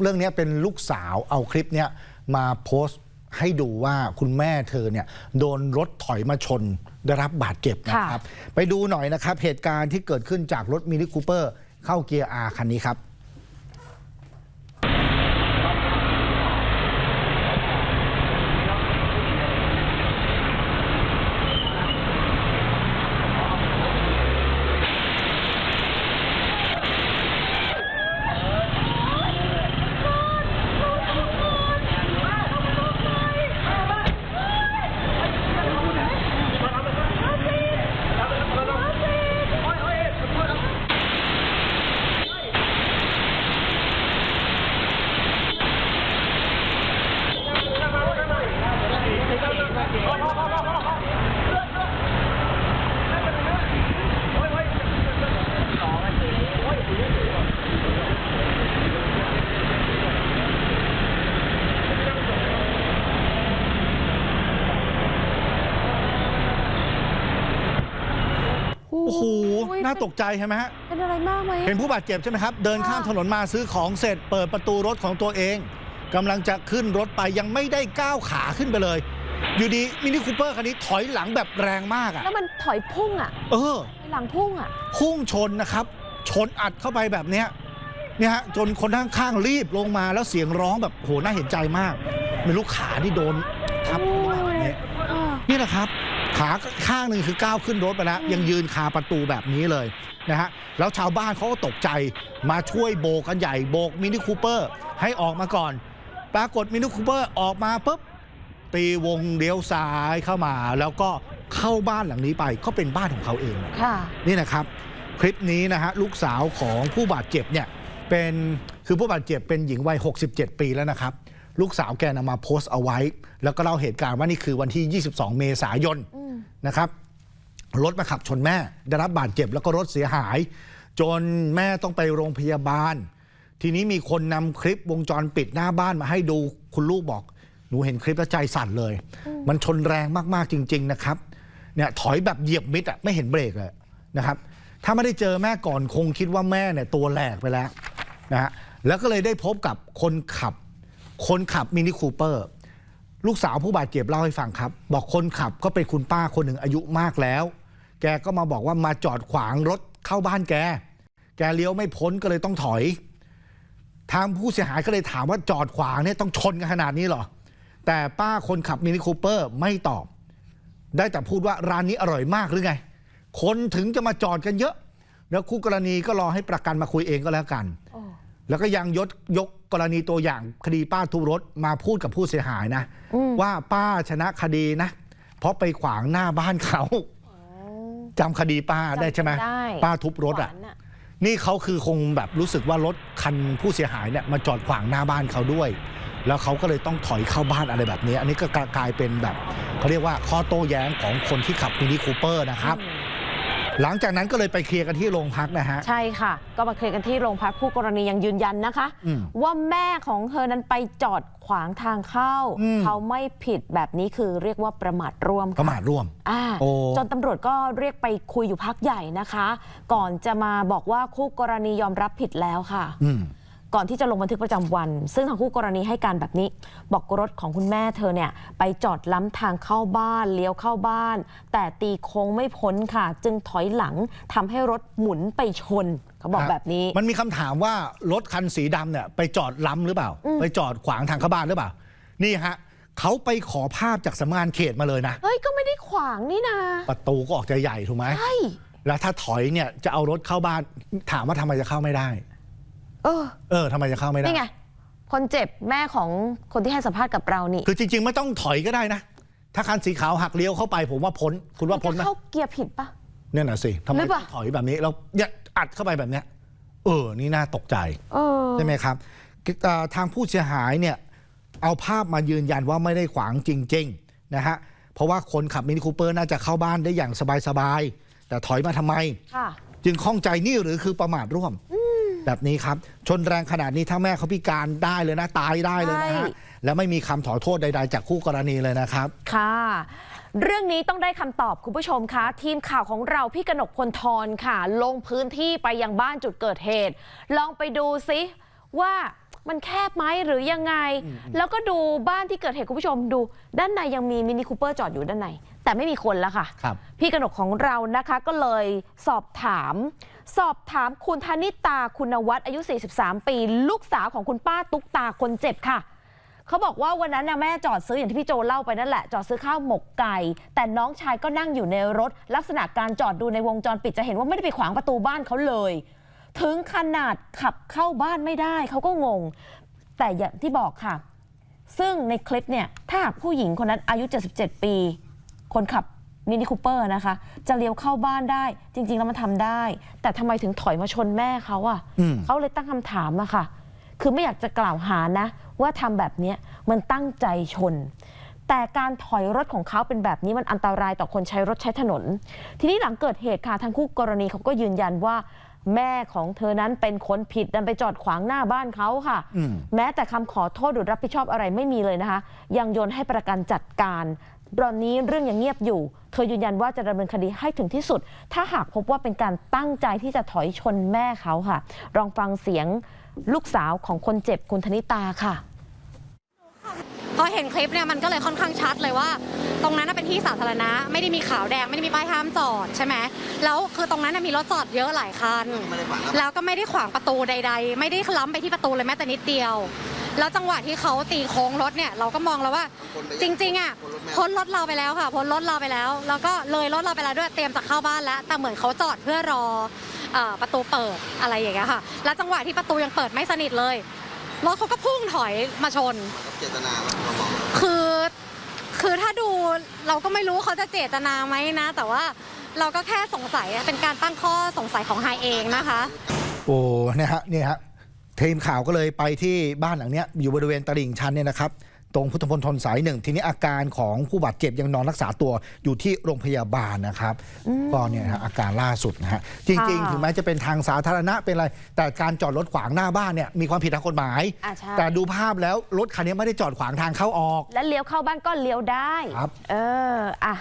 เรื่องนี้เป็นลูกสาวเอาคลิปเนี้ยมาโพสต์ให้ดูว่าคุณแม่เธอเนี่ยโดนรถถอยมาชนได้รับบาดเจ็บนะครับ ไปดูหน่อยนะครับ เหตุการณ์ที่เกิดขึ้นจากรถมินิคูเปอร์เข้าเกียร์อาคันนี้ครับ โอ้โอ้โหน่าตกใจใช่ไหมฮะ เป็นอะไรมากไหมเป็นผู้บาดเจ็บใช่ไหมครับ เดินข้ามถนนมาซื้อของเสร็จ เปิดประตูรถของตัวเองกำลังจะขึ้นรถไปยังไม่ได้ก้าวขาขึ้นไปเลย อยู่ดีมินิคูเปอร์คันนี้ถอยหลังแบบแรงมากอะแล้วมันถอยพุ่งอะเออไปหลังพุ่งอะ พุ่งชนนะครับ ชนอัดเข้าไปแบบเนี้ยเนี่ยฮะจนคนข้างๆรีบลงมาแล้วเสียงร้องแบบโหน่าเห็นใจมากไม่รู้ขาที่โดนทับเข้ามาแบบนี้เออนี่แหละครับ ขาข้างหนึ่งคือก้าวขึ้นรถไปแล้วอืมยังยืนคาประตูแบบนี้เลยนะฮะแล้วชาวบ้านเขาก็ตกใจมาช่วยโบกกันใหญ่โบกมินิคูเปอร์ให้ออกมาก่อน ปรากฏมินิคูเปอร์ออกมาปุ๊บตีวงเลี้ยวซ้ายเข้ามา แล้วก็เข้าบ้านหลังนี้ไปก็เป็นบ้านของเขาเองค่ะนี่นะครับ คลิปนี้นะฮะลูกสาวของผู้บาดเจ็บเนี่ยเป็นคือผู้บาดเจ็บเป็นหญิงวัย 67 ปีแล้วนะครับ ลูกสาวแกนำมาโพสต์เอาไว้ แล้วก็เล่าเหตุการณ์ว่านี่คือวันที่ 22 เมษายนอืม นะครับรถมาขับชนแม่ ได้รับบาดเจ็บแล้วก็รถเสียหาย จนแม่ต้องไปโรงพยาบาล ทีนี้มีคนนำคลิปวงจรปิดหน้าบ้านมาให้ดูคุณลูกบอก หนูเห็นคลิปแล้วใจสั่นเลย มันชนแรงมากๆจริง ๆ นะครับเนี่ยถอยแบบเหยียบมิดอะไม่เห็นเบรกเลยนะครับ ถ้าไม่ได้เจอแม่ก่อนคงคิดว่าแม่เนี่ยตัวแหลกไปแล้วนะฮะแล้วก็เลยได้พบกับคนขับ คนขับมินิคูเปอร์ ลูกสาวผู้บาดเจ็บเล่าให้ฟังครับ บอกคนขับก็เป็นคุณป้าคนหนึ่งอายุมากแล้ว แกก็มาบอกว่ามาจอดขวางรถเข้าบ้านแก แกเลี้ยวไม่พ้นก็เลยต้องถอย ทางผู้เสียหายก็เลยถามว่าจอดขวางเนี่ยต้องชนกันขนาดนี้เหรอ แต่ป้าคนขับมินิคูเปอร์ไม่ตอบ ได้แต่พูดว่าร้านนี้อร่อยมากหรือไง คนถึงจะมาจอดกันเยอะ แล้วคู่กรณีก็รอให้ประกันมาคุยเองก็แล้วกัน แล้วก็ยังยกยกกรณีตัวอย่างคดีป้าทุบรถมาพูดกับผู้เสียหายนะอืมว่าป้าชนะคดีนะ เพราะไปขวางหน้าบ้านเขาจำคดีป้าได้ใช่ไหมจำได้ป้าทุบรถอะหวานนี่เขาคือคงแบบรู้สึกว่ารถคันผู้เสียหายเนี่ยมาจอดขวางหน้าบ้านเขาด้วย แล้วเขาก็เลยต้องถอยเข้าบ้านอะไรแบบนี้ อันนี้ก็กลายเป็นแบบเขาเรียกว่าข้อโต้แย้งของคนที่ขับมินิคูเปอร์นะครับอืม หลังจากนั้นก็เลยไปเคลียร์กันที่โรงพักนะฮะ ใช่ค่ะ ก็มาเคลียร์กันที่โรงพักคู่กรณียังยืนยันนะคะ อืมว่าแม่ของเธอนั้นไปจอดขวางทางเข้า อืม เขาไม่ผิดแบบนี้คือเรียกว่าประมาทร่วมปค่ะระมาทร่วม อ่าโอ้ จนตำรวจก็เรียกไปคุยอยู่พักใหญ่นะคะ ก่อนจะมาบอกว่าคู่กรณียอมรับผิดแล้วค่ะ อืม ก่อนที่จะลงบันทึกประจำวัน ซึ่งทางคู่กรณีให้การแบบนี้ บอกรถของคุณแม่เธอเนี่ยไปจอดล้ำทางเข้าบ้านเลี้ยวเข้าบ้าน แต่ตีโค้งไม่พ้นค่ะ จึงถอยหลังทำให้รถหมุนไปชนเขาบอกฮะแบบนี้ มันมีคำถามว่ารถคันสีดำเนี่ยไปจอดล้ำหรือเปล่าอืมไปจอดขวางทางเข้าบ้านหรือเปล่า นี่ฮะเขาไปขอภาพจากสำนักงานเขตมาเลยนะ เฮ้ย ก็ไม่ได้ขวางนี่นาประตูก็ออกจะใหญ่ถูกไหมใช่แล้วถ้าถอยเนี่ยจะเอารถเข้าบ้านถามว่าทำไมจะเข้าไม่ได้เออเออทำไมจะเข้าไม่ได้ นี่ไง คนเจ็บแม่ของคนที่ให้สัมภาษณ์กับเรานี่คือจริง ๆ ไม่ต้องถอยก็ได้นะ ถ้าคันสีขาวหักเลี้ยวเข้าไปผมว่าพ้น คุณว่าพ้นไหมเข้าเกียร์ผิดปะเนี่ยน่ะสิทำไมหรือเปล่าถอยแบบนี้แล้วเนี่ยอัดเข้าไปแบบเนี้ย เออ นี่น่าตกใจเออใช่ไหมครับเอ่อทางผู้เสียหายเนี่ย เอาภาพมายืนยันว่าไม่ได้ขวางจริง ๆ นะฮะเพราะว่าคนขับมินิคูเปอร์น่าจะเข้าบ้านได้อย่างสบายๆแต่ถอยมาทำไมค่ะจึงข้องใจนี่หรือคือประมาทร่วม แบบนี้ครับ ชนแรงขนาดนี้ถ้าแม่เขาพิการได้เลยนะ ตายได้เลยนะใช่ฮะ แล้วไม่มีคำขอโทษใด ๆ จากคู่กรณีเลยนะครับ ค่ะ เรื่องนี้ต้องได้คำตอบคุณผู้ชมคะ ทีมข่าวของเราพี่กนกพลทรค่ะ ลงพื้นที่ไปยังบ้านจุดเกิดเหตุ ลองไปดูซิว่า มันแคบไหมหรือยังไง แล้วก็ดูบ้านที่เกิดเหตุคุณผู้ชมดู ด้านในยังมีมินิคูเปอร์จอดอยู่ด้านใน แต่ไม่มีคนแล้วค่ะ ครับ พี่กนกของเรานะคะก็เลยสอบถาม สอบถามคุณธนิตาคุณวัฒน์อายุ 43 ปี ลูกสาวของคุณป้าตุ๊กตาคนเจ็บค่ะ เขาบอกว่าวันนั้นนะแม่จอดซื้ออย่างที่พี่โจเล่าไปนั่นแหละ จอดซื้อข้าวหมกไก่ แต่น้องชายก็นั่งอยู่ในรถ ลักษณะการจอดดูในวงจรปิดจะเห็นว่าไม่ได้ไปขวางประตูบ้านเขาเลย ถึงขนาดขับเข้าบ้านไม่ได้ เขาก็งง แต่อย่างที่บอกค่ะ ซึ่งในคลิปเนี่ย ถ้าหากผู้หญิงคนนั้นอายุ 77 ปี คนขับมินิคูเปอร์นะคะ จะเลี้ยวเข้าบ้านได้ จริง ๆ แล้วมันทำได้ แต่ทำไมถึงถอยมาชนแม่เขาอะอืม เขาเลยตั้งคำถามอะค่ะ คือไม่อยากจะกล่าวหานะ ว่าทำแบบเนี้ยมันตั้งใจชน แต่การถอยรถของเขาเป็นแบบนี้มันอันตรายต่อคนใช้รถใช้ถนน ทีนี้หลังเกิดเหตุค่ะทางคู่กรณีเขาก็ยืนยันว่า แม่ของเธอนั้นเป็นคนผิดดันไปจอดขวางหน้าบ้านเขาค่ะ อืม แม้แต่คำขอโทษหรือรับผิดชอบอะไรไม่มีเลยนะคะ ยังโยนให้ประกันจัดการตอนนี้เรื่องยังเงียบอยู่ เธอยืนยันว่าจะดำเนินคดีให้ถึงที่สุด ถ้าหากพบว่าเป็นการตั้งใจที่จะถอยชนแม่เขาค่ะลองฟังเสียงลูกสาวของคนเจ็บคุณธนิตาค่ะ พอเห็นคลิปเนี่ยมันก็เลยค่อนข้างชัดเลยว่า ตรงนั้นเป็นที่สาธารณะ ไม่ได้มีขาวแดงไม่ได้มีป้ายห้ามจอดใช่ไหมแล้วคือตรงนั้นมีรถจอดเยอะหลายคัน แล้วก็ไม่ได้ขวางประตูใด ๆ ไม่ได้ล้ำไปที่ประตูเลยแม้แต่นิดเดียวแล้วจังหวะที่เขาตีโค้งรถเนี่ยเราก็มองแล้วว่า จริง ๆ อะพ้นรถเราไปแล้วค่ะพ้นรถเราไปแล้ว แล้วก็เลยรถเราไปแล้วด้วยเตรียมจะเข้าบ้านแล้ว แต่เหมือนเขาจอดเพื่อรอประตูเปิดอะไรอย่างเงี้ยค่ะ แล้วจังหวะที่ประตูยังเปิดไม่สนิทเลย รถเขาก็พุ่งถอยมาชน เจตนาเรามองคือ คือถ้าดูเราก็ไม่รู้เขาจะเจตนาไหมนะ แต่ว่าเราก็แค่สงสัยอะเป็นการตั้งข้อสงสัยของไฮเองนะคะ โอ้เนี่ยฮะเนี่ยฮะทีมข่าวก็เลยไปที่บ้านหลังเนี้ยอยู่บริเวณตลิ่งชันเนี่ยนะครับต รงพุทธพลทนสายหนึ่ง ทีนี้อาการของผู้บาดเจ็บยังนอนรักษาตัวอยู่ที่โรงพยาบาลนะครับ ก็เนี่ยนะฮะอาการล่าสุดนะฮะจริงค่ะๆถึงแม้จะเป็นทางสาธารณะเป็นอะไร แต่การจอดรถขวางหน้าบ้านเนี่ยมีความผิดทางกฎหมาย อะใช่ แต่ดูภาพแล้วรถคันนี้ไม่ได้จอดขวางทางเข้าออก และเลี้ยวเข้าบ้านก็เลี้ยวได้ ครับ เออ อะ